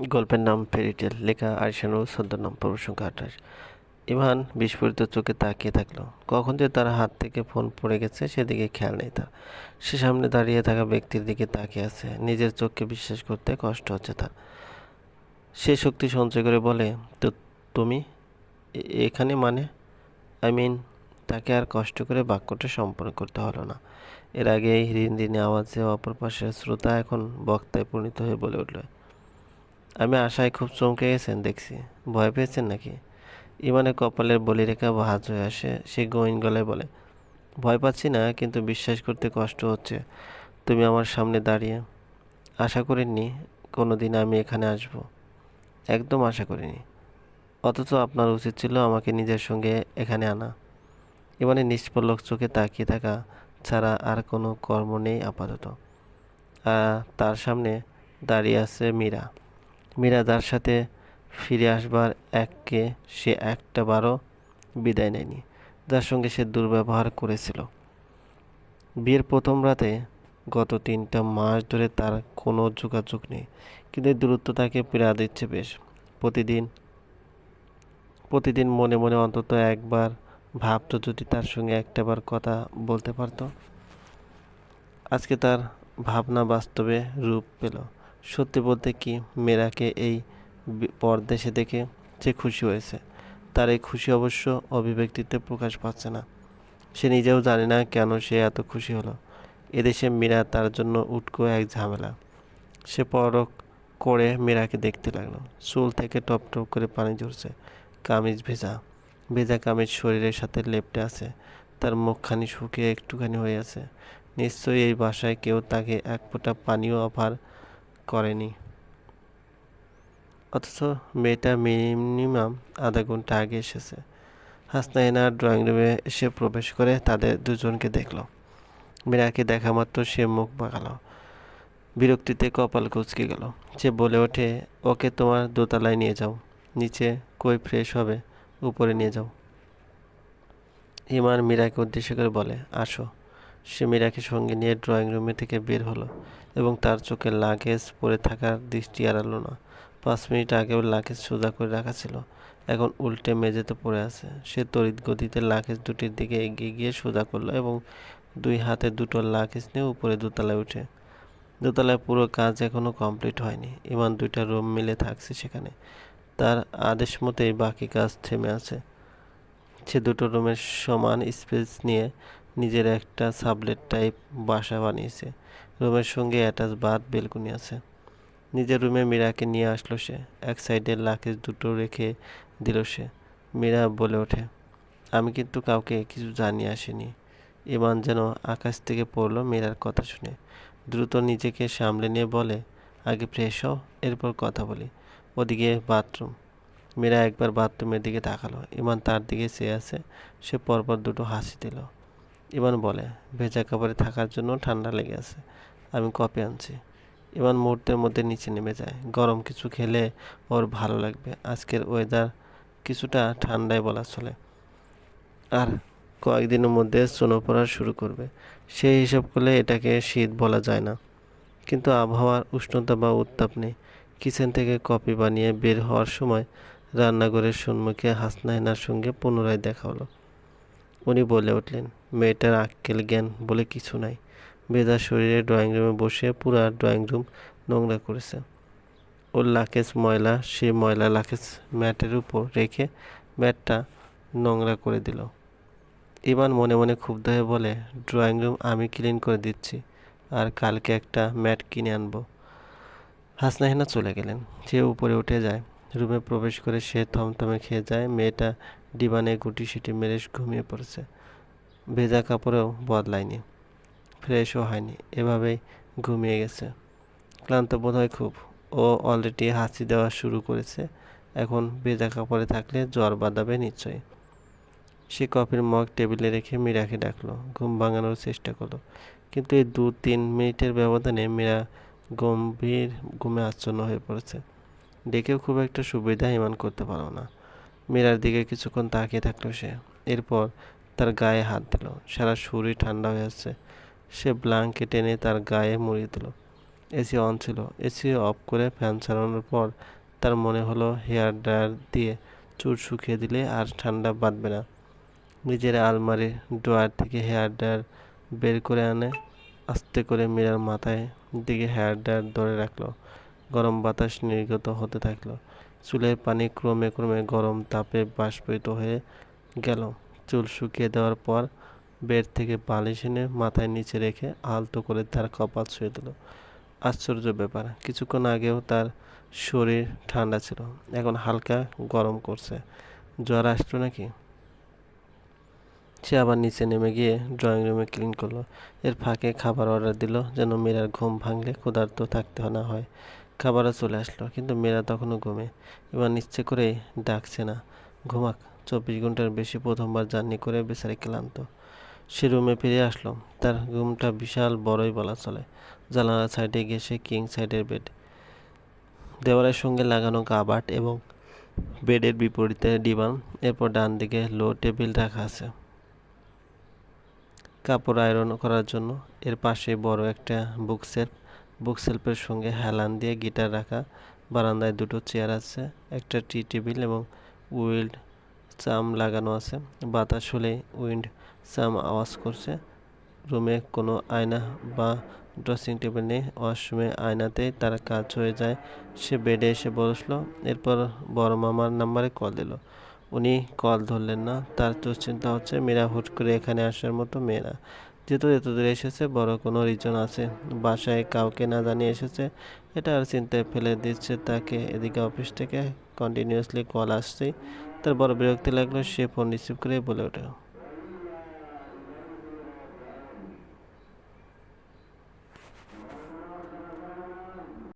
গল্পের নাম ফেরিটেল লেখা আরিশানুর নাম পর্ব আঠাশ। ইভান বিস্ফোরিত চোখে তাকিয়ে থাকল। কখন যে তার হাত থেকে ফোন পড়ে গেছে, সেদিকে খেয়াল নেই তার। সে সামনে দাঁড়িয়ে থাকা ব্যক্তির দিকে তাকিয়ে আছে। নিজের চোখকে বিশ্বাস করতে কষ্ট হচ্ছে তার। সে শক্তি সঞ্চয় করে বলে, তো তুমি? এখানে মানে? আই মিন তাকে আর কষ্ট করে বাক্যটা সম্পন্ন করতে হলো না। এর আগে আগেই রিনরিনে আওয়াজে অপর পাশের শ্রোতা এখন বক্তায় পরিণত হয়ে বলে উঠল আমি আশায় খুব চমকে গেছেন, দেখছি। ভয় পেয়েছেন নাকি? ইমানে কপালের বলিরেখা ভাঁজ হয়ে আসে, সে গোয়িন গলায় বলে, ভয় পাচ্ছি না, কিন্তু বিশ্বাস করতে কষ্ট হচ্ছে। তুমি আমার সামনে দাঁড়িয়ে আশা করিনি কোনো দিন আমি এখানে আসব। একদম আশা করিনি। অথচ আপনার উচিত ছিল আমাকে নিজের সঙ্গে এখানে আনা। ইমানে নিষ্পলক চোখে তাকিয়ে থাকা ছাড়া আর কোনো কর্ম নেই আপাতত। তার সামনে দাঁড়িয়ে আছে মীরা। মীরা যার সাথে ফিরে আসবার এককে সে একটা বারও বিদায় নেয়নি। যার সঙ্গে সে দুর্ব্যবহার করেছিল। বিয়ের প্রথম রাতে গত তিনটা মাস ধরে তার কোনো যোগাযোগ নেই, কিন্তু দূরত্ব তাকে পীড়া দিচ্ছে বেশ। প্রতিদিন প্রতিদিন মনে মনে অন্তত একবার ভাবতো যদি তার সঙ্গে একটাবার কথা বলতে পারতো। আজকে তার ভাবনা বাস্তবে রূপ পেল। সত্যি বলতে কি, মেয়েরাকে এই পরদেশে দেখে যে খুশি হয়েছে। তার এই খুশি অবশ্য অভিব্যক্তিতে প্রকাশ পাচ্ছে না। সে নিজেও জানে না কেন সে এত খুশি হলো। এদেশে মীরা তার জন্য উটকো এক ঝামেলা। সে পরক করে মীরাকে দেখতে লাগল। চুল থেকে টপ টপ করে পানি ঝরছে। কামিজ ভেজা। ভেজা কামিজ শরীরের সাথে লেপটে আছে। তার মুখখানি শুকিয়ে একটুখানি হয়ে আছে। নিশ্চয়ই এই বাসায় কেউ তাকে এক ফোঁটা পানিও অফার করেনি। অথচ মেয়েটা মিনিমাম আধা ঘণ্টা আগে এসেছে। হাসনাইনা ড্রয়িং রুমে এসে প্রবেশ করে তাদের দুজনকে দেখল। মীরাকে দেখা মাত্র সে মুখ বাঁকালো। বিরক্তিতে কপাল কুচকে গেল। সে বলে ওঠে, ওকে তোমার দোতলায় নিয়ে যাও। নিচে কই ফ্রেশ হবে, উপরে নিয়ে যাও। ইমান মীরাকে উদ্দেশ্য করে বলে, আসো। সে মীরাকে সঙ্গে নিয়ে ড্রয়িং রুমে থেকে বের হলো এবং তার চোখে লাগেজ পড়ে থাকার দৃষ্টি এড়ালো না। পাঁচ মিনিট আগেও লাগেজ সোজা করে রাখা ছিল। এখন উল্টে মেঝেতে পড়ে আছে। সে তড়িৎ গতিতে লাগেজ দুটির দিকে এগিয়ে গিয়ে সোজা করল এবং দুই হাতে দুটো লাগেজ নিয়ে উপরে দোতলায় উঠে। দোতলায় পুরো কাজ এখনও কমপ্লিট হয়নি। ইমান দুইটা রুম মিলে থাকছে সেখানে। তার আদেশ মতেই বাকি কাজ থেমে আছে। সে দুটো রুমের সমান স্পেস নিয়ে নিজের একটা সাবলেট টাইপ বাসা বানিয়েছে। রুমের সঙ্গে অ্যাটাচ বাথ বেলকুনি আছে। নিজের রুমে মীরাকে নিয়ে আসলো সে। এক সাইডে লাকেজ দুটো রেখে দিল সে। মীরা বলে ওঠে, আমি কিন্তু কাউকে কিছু জানিয়ে আসিনি। ইমান যেন আকাশ থেকে পড়ল মীরার কথা শুনে। দ্রুত নিজেকে সামলে নিয়ে বলে, আগে ফ্রেশ হও, এরপর কথা বলি। ওদিকে বাথরুম মীরা একবার বাথরুমের দিকে তাকালো। ইমান তার দিকে চেয়ে আছে। সে পরপর দুটো হাসি দিল। ইমান বলে, ভেজা কাপড়ে থাকার জন্য ঠান্ডা লেগে আছে, আমি কপি আনছি। ইমান মুহূর্তের মধ্যে নিচে নেমে যায়। গরম কিছু খেলে ওর ভালো লাগবে, আজকের ওয়েদার কিছুটা ঠান্ডায় বলা চলে। আর কয়েকদিনের মধ্যে স্নো পড়া শুরু করবে। সেই হিসাব করলে এটাকে শীত বলা যায় না। কিন্তু আবহাওয়ার উষ্ণতা বা উত্তাপ নেই। কিচেন থেকে কপি বানিয়ে বের হওয়ার সময় রান্নাঘরের সম্মুখে হাসনাইনার সঙ্গে পুনরায় দেখা হলো। উনি বলে উঠলেন মেয়েটার আক্কেল জ্ঞান বলে কিছু নাই। বেদার শরীরে ড্রয়িং রুমে বসে পুরা ড্রয়িং রুম নোংরা করেছে। ওর লাকেজ ময়লা, সে ময়লা লাকেজ ম্যাটের উপর রেখে ম্যাটটা নোংরা করে দিল। ইমান মনে মনে ক্ষুব্ধ হয়ে বলে, ড্রয়িং রুম আমি ক্লিন করে দিচ্ছি, আর কালকে একটা ম্যাট কিনে আনব। হাসনাহিনা চলে গেলেন। সে উপরে উঠে যায়। রুমে প্রবেশ করে সে থমথমে খেয়ে যায়। মেয়েটা ডিবানে গুটি সিটি মেরে ঘুমিয়ে পড়েছে। ভেজা কাপড়েও বদলায়নি, ফ্রেশও হয়নি, এভাবেই ঘুমিয়ে গেছে। ক্লান্ত বোধ হয় খুব। ও অলরেডি হাসি দেওয়া শুরু করেছে। এখন ভেজা কাপড়ে থাকলে জ্বর বাঁধাবে নিশ্চয়ই। সে কফির মগ টেবিলে রেখে মীরাকে ডাকলো। ঘুম ভাঙানোর চেষ্টা করল। কিন্তু এই দু তিন মিনিটের ব্যবধানে মীরা গম্ভীর, ঘুমে আচ্ছন্ন হয়ে পড়েছে। ডেকেও খুব একটা সুবিধা ইমান করতে পারো না। মীরার দিকে কিছুক্ষণ তাকিয়ে থাকল সে। এরপর তার গায়ে হাত দিল। সারা শরীর ঠান্ডা হয়ে আসছে সে ব্লাঙ্কেট টেনে তার গায়ে মুড়িয়ে দিল। এসি অন ছিল। এসি অফ করে ফ্যান চালানোর পর তার মনে হলো হেয়ার ড্রায়ার দিয়ে চুল শুকিয়ে দিলে আর ঠান্ডা বাঁধবে না। নিজের আলমারির ড্রয়ার থেকে হেয়ার ড্রায়ার বের করে আনে আস্তে করে মীরার মাথায় দিকে হেয়ার ড্রায়ার ধরে রাখল। গরম বাতাস নির্গত হতে থাকল। চুলের পানি ক্রমে ক্রমে গরম তাপে বাষ্পিত হয়ে গেল। চুল শুকিয়ে দেওয়ার পর বেড থেকে বালিশ এনে মাথায় নিচে রেখে আলতো করে তার কপাল ছুঁয়ে দিল। আশ্চর্য ব্যাপার, কিছুক্ষণ আগেও তার শরীর ঠান্ডা ছিল, এখন হালকা গরম করছে। জ্বর আসলো নাকি? সে আবার নিচে নেমে গিয়ে ড্রয়িং রুমে ক্লিন করল। এর ফাঁকে খাবার অর্ডার দিল যেন মীরার ঘুম ভাঙলে ক্ষুধার্ত থাকতে না হয়। খাবারও চলে আসলো, কিন্তু মেয়েরা তখনও ঘুমে। এবার নিচ্ছে করেই ডাকছে না। ঘুমাক। চব্বিশ ঘণ্টার বেশি প্রথমবার জার্নি করে বেচারি ক্লান্ত। সে রুমে ফিরে আসলো। তার রুমটা বিশাল বড়ই বলা চলে। জানালার সাইডে সে কিং সাইডের বেড দেওয়ালের সঙ্গে লাগানো কাবাট এবং বেডের বিপরীতে ডিবান এরপর ডান দিকে লো টেবিল রাখা আছে। কাপড় আয়রন করার জন্য এর পাশে বড় একটা বুক সেলফ বুক সেলফের সঙ্গে হেলান দিয়ে গিটার রাখা। বারান্দায় দুটো চেয়ার আছে, একটা টি টেবিল এবং উইল্ড চাম লাগানো আছে। বাতাস হলে উইন্ড চাম আওয়াজ করছে। রুমে কোনো আয়না বা ড্রেসিং টেবিল নেই। ওয়াশরুমে আয়নাতেই তার কাজ হয়ে যায়। সে বেডে এসে বসল। এরপর বড় মামার নাম্বারে কল দিল। উনি কল ধরলেন না। তার দুশ্চিন্তা হচ্ছে মেয়েরা হুট করে এখানে আসার মতো মেয়েরা। যেহেতু এত দূরে এসেছে, বড় কোনো রিজন আছে। বাসায় কাউকে না জানিয়ে এসেছে। এটা আর চিন্তায় ফেলে দিচ্ছে তাকে। এদিকে অফিস থেকে কন্টিনিউয়াসলি কল আসছেই তার বড় বিরক্তি লাগল সে ফোন রিসিভ করে বলে ওঠে।